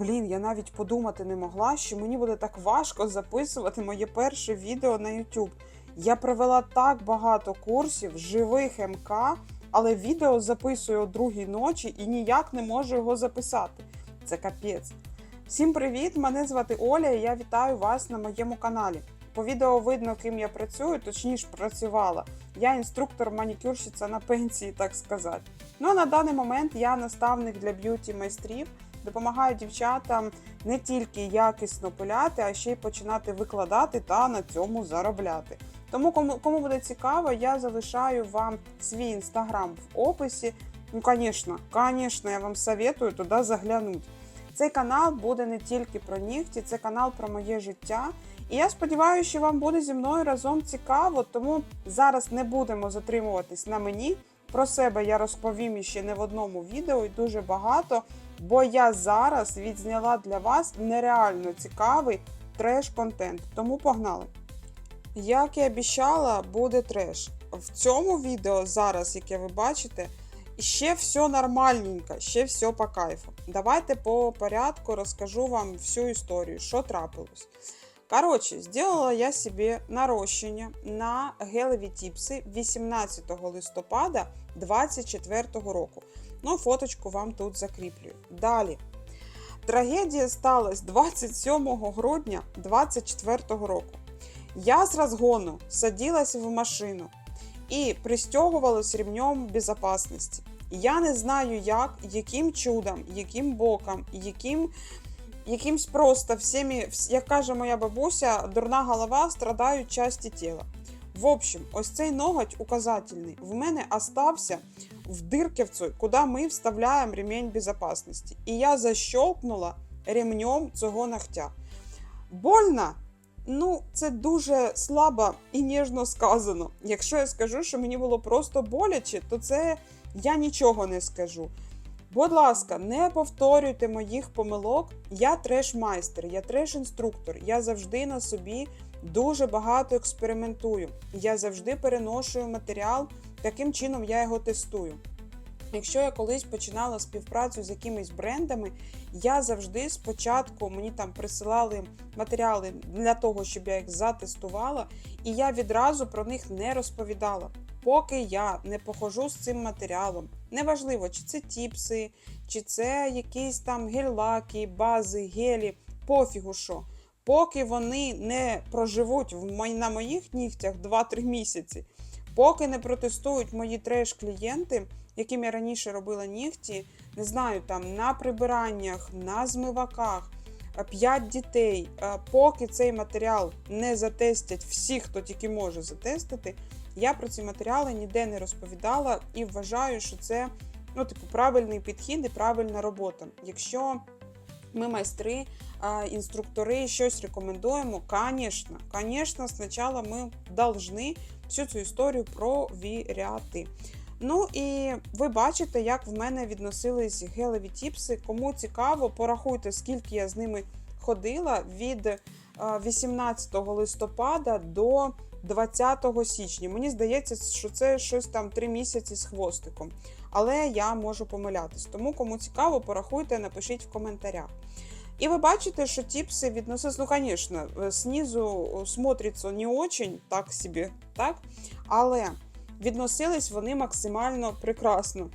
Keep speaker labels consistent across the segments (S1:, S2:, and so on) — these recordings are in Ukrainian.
S1: Блін, я навіть подумати не могла, що мені буде так важко записувати моє перше відео на YouTube. Я провела так багато курсів живих МК, але відео записую о другій ночі і ніяк не можу його записати. Це капець. Всім привіт! Мене звати Оля, і я вітаю вас на моєму каналі. По відео видно, ким я працюю, точніше працювала. Я інструктор-манікюрщиця на пенсії, так сказати. Ну а на даний момент я наставник для б'юті майстрів. Допомагаю дівчатам не тільки якісно пиляти, а ще й починати викладати та на цьому заробляти. Тому, кому, кому буде цікаво, я залишаю вам свій інстаграм в описі. Ну, звісно, звісно, я вам советую туди заглянути. Цей канал буде не тільки про нігті, це канал про моє життя. І я сподіваюся, що вам буде зі мною разом цікаво, тому зараз не будемо затримуватись на мені. Про себе я розповім іще не в одному відео і дуже багато, бо я зараз відзняла для вас нереально цікавий треш-контент. Тому погнали! Як і обіцяла, буде треш. В цьому відео зараз, яке ви бачите, ще все нормальненько, ще все по кайфу. Давайте по порядку розкажу вам всю історію, що трапилось. Коротше, зробила я собі нарощення на гелеві тіпси 18 листопада 2024 року. Ну, фоточку вам тут закріплюю. Далі. Трагедія сталася 27 грудня 2024 року. Я з розгону садилась в машину і пристягувалась ремнем безпечності. Я не знаю, як, яким чудом, яким боком, яким, якимсь просто всіми, як каже моя бабуся, дурна голова страдають часті тіла. В общем, ось цей ноготь указательний в мене остався в дирківцю, куди ми вставляємо ремень безпечності. І я защелкнула ремнем цього ногтя. Больно? Ну, це дуже слабо і ніжно сказано. Якщо я скажу, що мені було просто боляче, то це я нічого не скажу. Будь ласка, не повторюйте моїх помилок. Я треш-майстер, я треш-інструктор. Я завжди на собі дуже багато експериментую. Я завжди переношую матеріал, таким чином я його тестую. Якщо я колись починала співпрацю з якимись брендами, я завжди спочатку мені там присилали матеріали для того, щоб я їх затестувала, і я відразу про них не розповідала. Поки я не похожу з цим матеріалом. Неважливо, чи це тіпси, чи це якісь там гель-лаки, бази, гелі, пофігу що. Поки вони не проживуть на моїх нігтях 2-3 місяці, поки не протестують мої треш-клієнти, яким я раніше робила нігті, не знаю, там на прибираннях, на змиваках, 5 дітей, е, поки цей матеріал не затестять всі, хто тільки може затестити, я про ці матеріали ніде не розповідала і вважаю, що це ну, типу, правильний підхід і правильна робота. Якщо ми майстри, інструктори щось рекомендуємо, звісно, звісно, спочатку ми повинні всю цю історію провіряти. Ну і ви бачите, як в мене відносились гелеві тіпси. Кому цікаво, порахуйте, скільки я з ними ходила від е, 18 листопада до 20 січня. Мені здається, що це щось там 3 місяці з хвостиком. Але я можу помилятись. Тому, кому цікаво, порахуйте, напишіть в коментарях. І ви бачите, що тіпси відносились, ну, звісно, знизу смотриться не очень, так собі, так? Але відносились вони максимально прекрасно.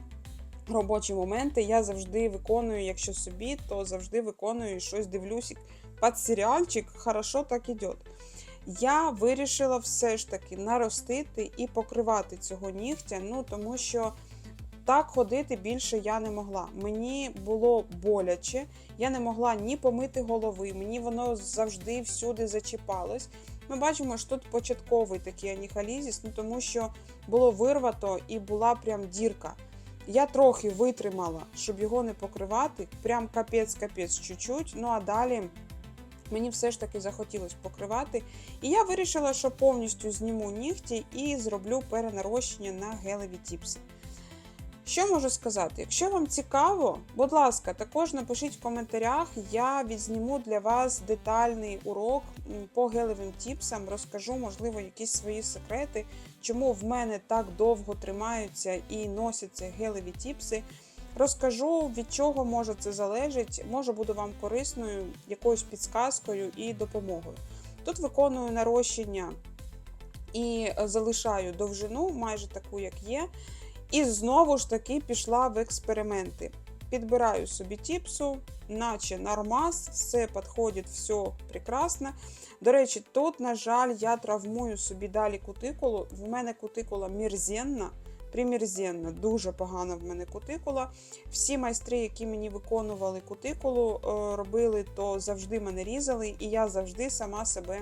S1: Робочі моменти я завжди виконую, якщо собі, то завжди виконую щось дивлюсь під серіальчик, хорошо так іде. Я вирішила все ж таки наростити і покривати цього нігтя, ну тому що так ходити більше я не могла. Мені було боляче, я не могла ні помити голови, мені воно завжди всюди зачіпалось. Ми бачимо, що тут початковий такий аніхалізіс, ну тому що було вирвато і була прям дірка. Я трохи витримала, щоб його не покривати, прям капець-капець чуть-чуть. Ну а далі мені все ж таки захотілося покривати. І я вирішила, що повністю зніму нігті і зроблю перенарощення на гелеві тіпси. Що можу сказати? Якщо вам цікаво, будь ласка, також напишіть в коментарях, я відзніму для вас детальний урок по гелевим тіпсам, розкажу, можливо, якісь свої секрети, чому в мене так довго тримаються і носяться гелеві тіпси. Розкажу, від чого може це залежить, може буду вам корисною якоюсь підсказкою і допомогою. Тут виконую нарощення і е, залишаю довжину, майже таку, як є. І знову ж таки пішла в експерименти. Підбираю собі тіпсу, наче нормас, все підходить, все прекрасно. До речі, тут, на жаль, я травмую собі далі кутикулу. В мене кутикула мірзенна, примірзенна, дуже погана в мене кутикула. Всі майстри, які мені виконували кутикулу, е, робили, то завжди мене різали, і я завжди сама себе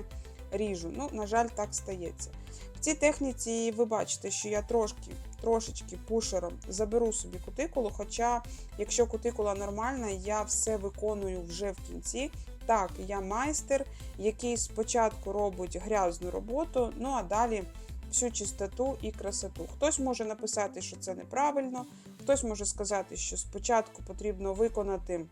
S1: ріжу. Ну, на жаль, так стається. В цій техніці ви бачите, що я трошки, трошечки пушером заберу собі кутикулу. Хоча, якщо кутикула нормальна, я все виконую вже в кінці. Так, я майстер, який спочатку робить грязну роботу, ну а далі всю чистоту і красоту. Хтось може написати, що це неправильно, хтось може сказати, що спочатку потрібно виконати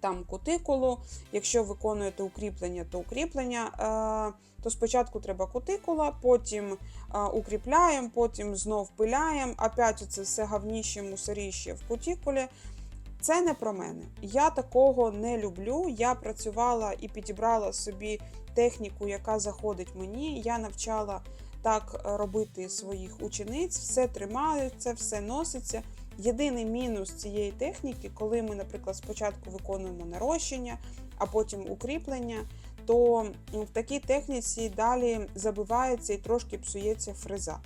S1: там кутикулу. Якщо виконуєте укріплення, то укріплення, е, то спочатку треба кутикула, потім е, укріпляємо, потім знов пиляємо. Опять це все гавніще, мусоріще в кутикулі. Це не про мене. Я такого не люблю. Я працювала і підібрала собі техніку, яка заходить мені. Я навчала так робити своїх учениць, все тримається, все носиться. Єдиний мінус цієї техніки, коли ми, наприклад, спочатку виконуємо нарощення, а потім укріплення, то в такій техніці далі забивається і трошки псується фреза.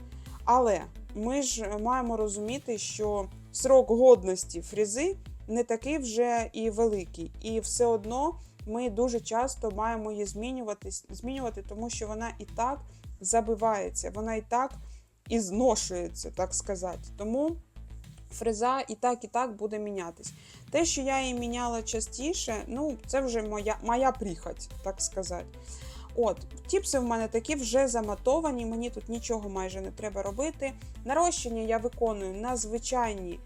S1: Але ми ж маємо розуміти, що срок годності фрези не такий вже і великий, і все одно ми дуже часто маємо її змінювати, змінювати, тому що вона і так забивається, вона і так і зношується, так сказати. Тому фреза і так, і так буде мінятись. Те, що я її міняла частіше, ну, це вже моя моя прихоть, так сказати. От, тіпси в мене такі вже заматовані, мені тут нічого майже не треба робити. Нарощення я виконую на звичайні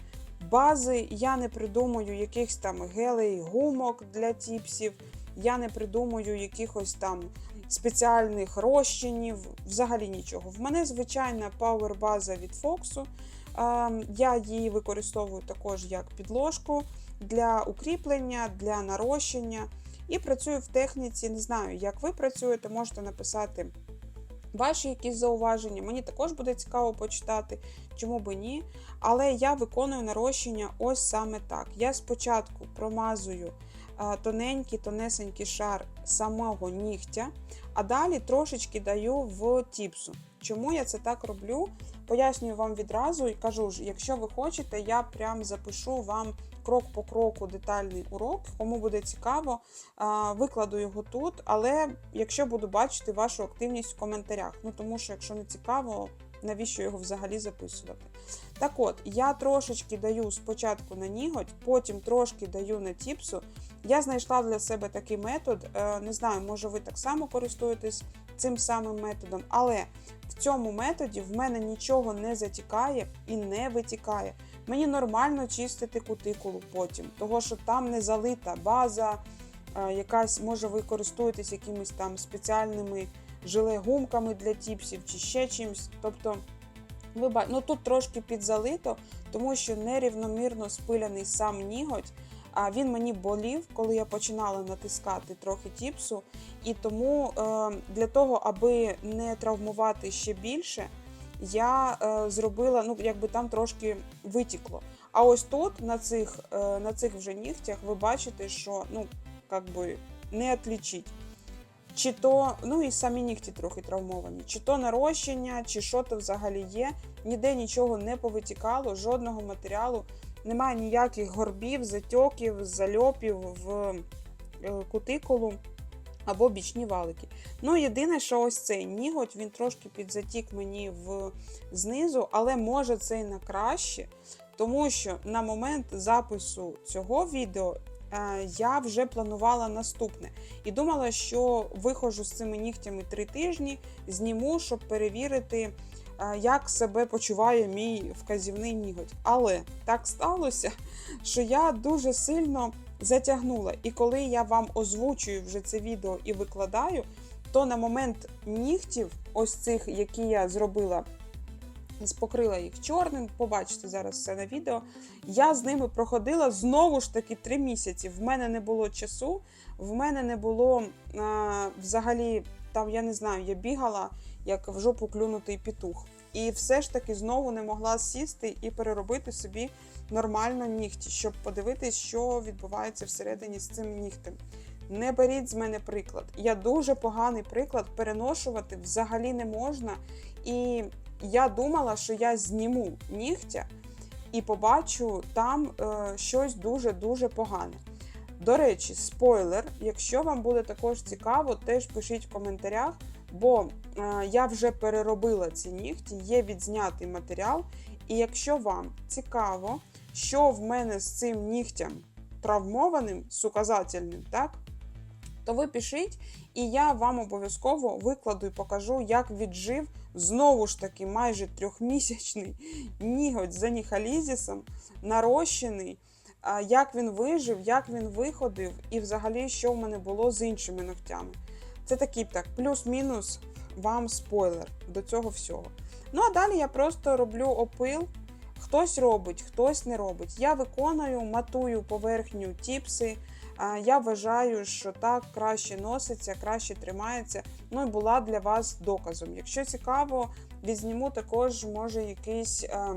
S1: бази. Я не придумую якихось там гелей, гумок для тіпсів, я не придумую якихось там спеціальних розчинів, взагалі нічого. В мене звичайна пауер-база від Фоксу. Я її використовую також як підложку для укріплення, для нарощення. І працюю в техніці, не знаю, як ви працюєте, можете написати ваші якісь зауваження. Мені також буде цікаво почитати, чому би ні. Але я виконую нарощення ось саме так. Я спочатку промазую тоненький, тонесенький шар самого нігтя, а далі трошечки даю в тіпсу. Чому я це так роблю? Пояснюю вам відразу і кажу, якщо ви хочете, я прям запишу вам крок по кроку детальний урок. Кому буде цікаво, викладу його тут. Але якщо буду бачити вашу активність в коментарях, ну тому що, якщо не цікаво, навіщо його взагалі записувати? Так от, я трошечки даю спочатку на ніготь, потім трошки даю на тіпсу. Я знайшла для себе такий метод. Е, не знаю, може ви так само користуєтесь цим самим методом, але в цьому методі в мене нічого не затікає і не витікає. Мені нормально чистити кутикулу потім, того що там не залита база, е, якась, може, ви користуєтесь якимись там спеціальними жиле-гумками для тіпсів чи ще чимось. Тобто, ну тут трошки підзалито, тому що нерівномірно спиляний сам ніготь. А він мені болів, коли я починала натискати трохи тіпсу. І тому е, для того, аби не травмувати ще більше, я е, зробила, ну, якби там трошки витікло. А ось тут, на цих е, на цих вже нігтях, ви бачите, що ну, як не отлічить. Чи то, ну і самі нігті трохи травмовані, чи то нарощення, чи що то взагалі є. Ніде нічого не повитікало, жодного матеріалу немає ніяких горбів, затьоків, зальопів в е, кутикулу або бічні валики. Ну, єдине, що ось цей ніготь, він трошки підзатік мені в знизу, але може це і на краще, тому що на момент запису цього відео. Е, я вже планувала наступне і думала, що виходжу з цими нігтями три тижні, зніму, щоб перевірити, як себе почуває мій вказівний ніготь. Але так сталося, що я дуже сильно затягнула. І коли я вам озвучую вже це відео і викладаю, то на момент нігтів, ось цих, які я зробила покрила їх чорним, побачите зараз все на відео. Я з ними проходила знову ж таки три місяці. В мене не було часу, в мене не було а, взагалі, там я не знаю, я бігала як в жопу клюнутий петух. І все ж таки знову не могла сісти і переробити собі нормально нігті, щоб подивитись, що відбувається всередині з цим нігтем. Не беріть з мене приклад. Я дуже поганий приклад переношувати взагалі не можна. І я думала, що я зніму нігтя і побачу там е, щось дуже-дуже погане. До речі, спойлер, якщо вам буде також цікаво, теж пишіть в коментарях, бо е, я вже переробила ці нігті, є відзнятий матеріал. І якщо вам цікаво, що в мене з цим нігтям травмованим, суказательним, так? То ви пишіть, і я вам обов'язково викладу і покажу, як віджив знову ж таки майже трьохмісячний ніготь за ніхалізісом, нарощений, як він вижив, як він виходив, і взагалі, що в мене було з іншими ногтями. Це такий так, плюс-мінус вам спойлер до цього всього. Ну а далі я просто роблю опил. Хтось робить, хтось не робить. Я виконую, матую поверхню тіпси. Я вважаю, що так краще носиться, краще тримається. Ну і була для вас доказом. Якщо цікаво, відзніму також може якийсь е,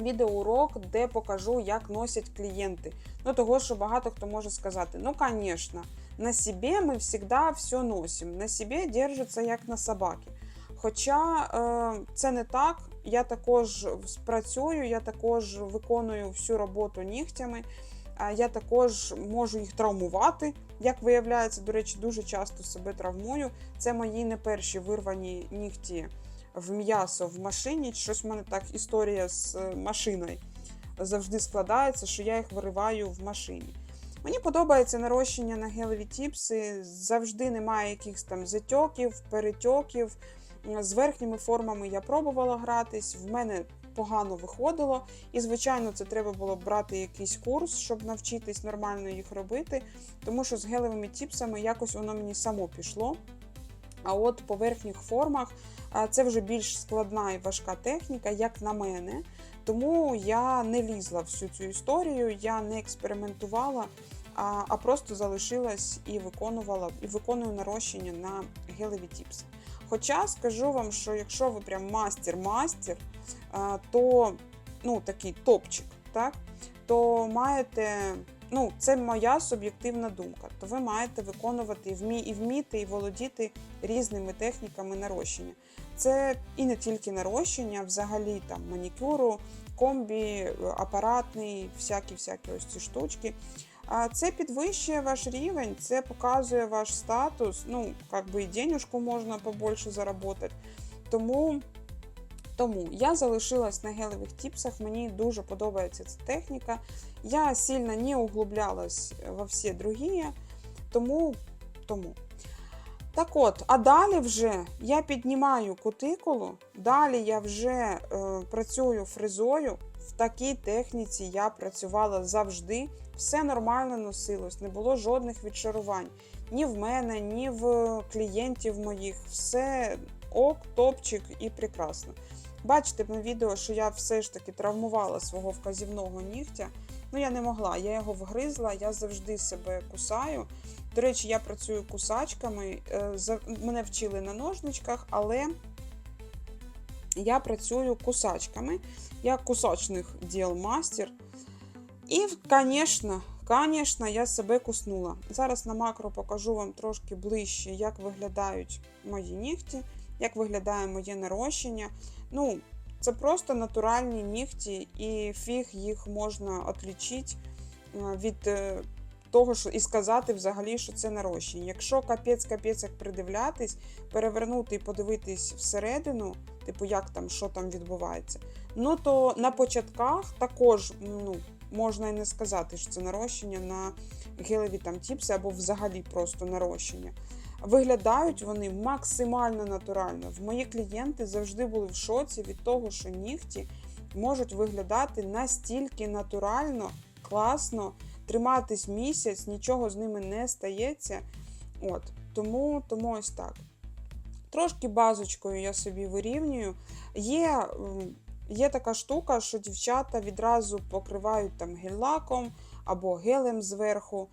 S1: відеоурок, де покажу, як носять клієнти. Ну, того, що багато хто може сказати: ну, звісно, на себе ми завжди все носимо, на себе держиться як на собаки. Хоча е, це не так, я також працюю, я також виконую всю роботу нігтями. Я також можу їх травмувати, як виявляється, до речі, дуже часто себе травмую. Це мої не перші вирвані нігті в м'ясо в машині. Щось в мене так історія з машиною завжди складається, що я їх вириваю в машині. Мені подобається нарощення на гелеві тіпси, завжди немає якихось там затьоків, перетьоків. З верхніми формами я пробувала гратись, в мене погано виходило. І, звичайно, це треба було брати якийсь курс, щоб навчитись нормально їх робити. Тому що з гелевими тіпсами якось воно мені само пішло. А от по верхніх формах це вже більш складна і важка техніка, як на мене. Тому я не лізла всю цю історію, я не експериментувала, а а просто залишилась і виконувала, і виконую нарощення на гелеві тіпси. Хоча скажу вам, що якщо ви прям мастер-мастер, то ну, такий топчик, так, то маєте, ну, це моя суб'єктивна думка, то ви маєте виконувати вмі, і вміти, і володіти різними техніками нарощення. Це і не тільки нарощення, взагалі там манікюру, комбі, апаратний, всякі-всякі ось ці штучки. Це підвищує ваш рівень, це показує ваш статус. Ну, як би і денежку можна побольше заробити. Тому тому я залишилась на гелевих тіпсах, мені дуже подобається ця техніка. Я сильно не углублялась во всі другі, тому. тому. Так от, а далі вже я піднімаю кутикулу, далі я вже е, працюю фрезою. В такій техніці я працювала завжди. Все нормально носилось, не було жодних відшарувань. Ні в мене, ні в клієнтів моїх. Все ок, топчик і прекрасно. Бачите на відео, що я все ж таки травмувала свого вказівного нігтя. Ну, я не могла, я його вгризла, я завжди себе кусаю. До речі, я працюю кусачками. Е, мене вчили на ножничках, але я працюю кусачками. Я кусачних діл мастер. І, звісно, звісно, я себе куснула. Зараз на макро покажу вам трошки ближче, як виглядають мої нігті, як виглядає моє нарощення. Ну, це просто натуральні нігті, і фіг їх можна отлічити е, від е, того, що і сказати взагалі, що це нарощення. Якщо капець-капець як придивлятись, перевернути і подивитись всередину, типу, як там, що там відбувається, ну то на початках також ну, можна і не сказати, що це нарощення на гелеві там тіпси або взагалі просто нарощення. Виглядають вони максимально натурально. В мої клієнти завжди були в шоці від того, що нігті можуть виглядати настільки натурально, класно, триматись місяць, нічого з ними не стається. От, Тому тому ось так. Трошки базочкою я собі вирівнюю. Є, є така штука, що дівчата відразу покривають там гель-лаком або гелем зверху.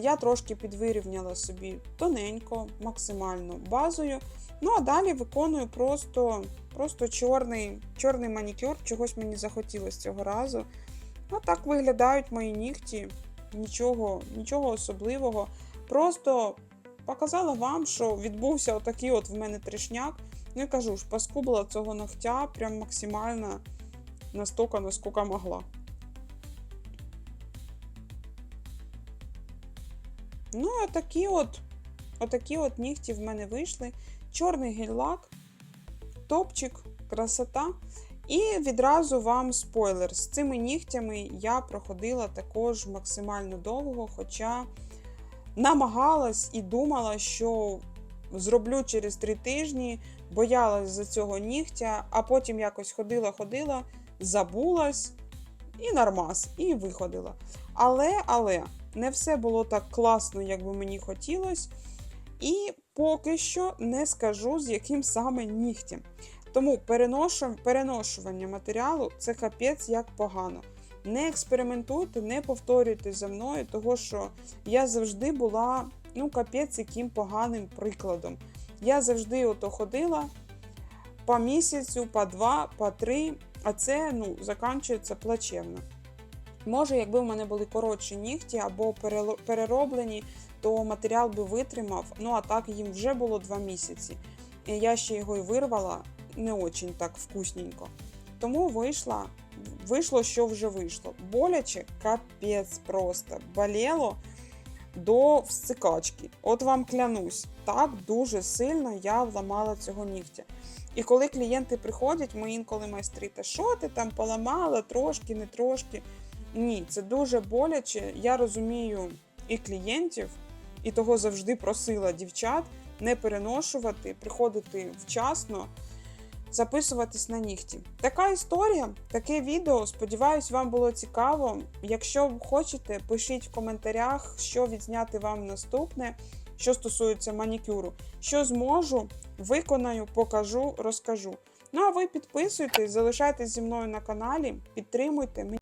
S1: Я трошки підвирівняла собі тоненько, максимально базою. Ну а далі виконую просто, просто чорний, чорний манікюр. Чогось мені захотілося цього разу. Ну, так виглядають мої нігті. Нічого, нічого особливого. Просто показала вам, що відбувся отакий от в мене трішняк. Ну і кажу ж, поскубила цього ногтя прям максимально настільки, наскільки могла. Ну, отакі от, отакі от нігті в мене вийшли. Чорний гель-лак, топчик, красота. І відразу вам спойлер. З цими нігтями я проходила також максимально довго, хоча намагалась і думала, що зроблю через три тижні, боялась за цього нігтя, а потім якось ходила-ходила, забулась і нормас, і виходила. Але, але не все було так класно, як би мені хотілося. І поки що не скажу, з яким саме нігтем. Тому переношу, переношування матеріалу це капець як погано. Не експериментуйте, не повторюйте за мною, того що я завжди була ну, капець яким поганим прикладом. Я завжди ото ходила по місяцю, по два, по три, а це ну, заканчується плачевно. Може, якби в мене були коротші нігті або перероблені, то матеріал би витримав. Ну а так їм вже було два місяці. Я ще його й вирвала не очень так вкусненько. Тому вийшла, вийшло, що вже вийшло. Боляче капець просто. Боліло до всикачки. От вам клянусь, так дуже сильно я вламала цього нігтя. І коли клієнти приходять, ми інколи майстри, та що ти там поламала, трошки, не трошки. Ні, це дуже боляче. Я розумію і клієнтів, і того завжди просила дівчат не переношувати, приходити вчасно, записуватись на нігті. Така історія, таке відео. Сподіваюсь, вам було цікаво. Якщо хочете, пишіть в коментарях, що відзняти вам наступне, що стосується манікюру. Що зможу, виконаю, покажу, розкажу. Ну а ви підписуйтесь, залишайтесь зі мною на каналі, підтримуйте.